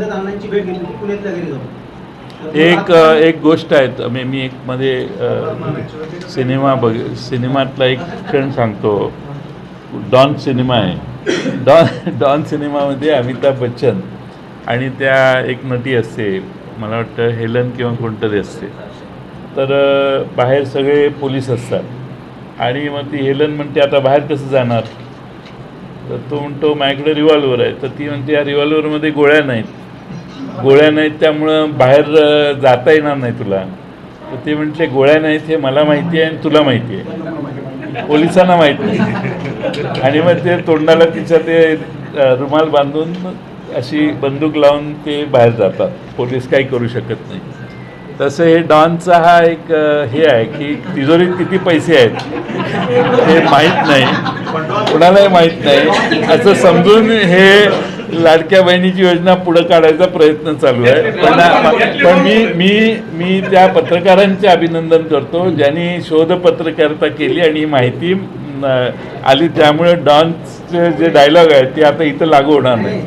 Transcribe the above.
भेट घेतली होती. पुण्यातल्या घरी जाऊन. एक एक गोष्ट आहे. मी मी एक मध्ये अ, सिनेमा बघ सिनेमातला एक क्षण सांगतो. डॉन सिनेमा आहे. डॉन डॉन सिनेमामध्ये अमिताभ बच्चन आणि त्या एक नटी असते. मला वाटतं हेलन किंवा कोणतरी असते. तर अ, बाहेर सगळे पोलीस असतात. आणि मग ती हेलन म्हणते आता बाहेर कसं जाणार? तर तो म्हणतो माझ्याकडे रिव्हॉल्वर आहे. तर ती म्हणते या रिव्हॉल्वरमध्ये गोळ्या नाहीत. गोळ्या नाहीत त्यामुळं बाहेर जाता येणार नाही तुला. तर ते म्हटले गोळ्या नाहीत हे मला माहिती आहे आणि तुला माहिती आहे. पोलिसांना माहीत नाही. आणि मग ते तोंडाला तिच्या ते रुमाल बांधून अशी बंदूक लावून ते बाहेर जातात. पोलीस काही करू शकत नाही. तसं हे डॉनचा हा एक हे आहे की तिजोरीत किती पैसे आहेत हे माहीत नाही. कुणालाही माहीत नाही. असं समजून हे लाडक्या बहिणीची योजना पुढे काढायचा प्रयत्न चालू आहे पण पण मी मी मी त्या पत्रकारांचे अभिनंदन करतो ज्यांनी शोध पत्रकारिता केली आणि ही माहिती आली त्यामुळे डॉनचे जे डायलॉग आहेत ते आता इथं लागू होणार नाही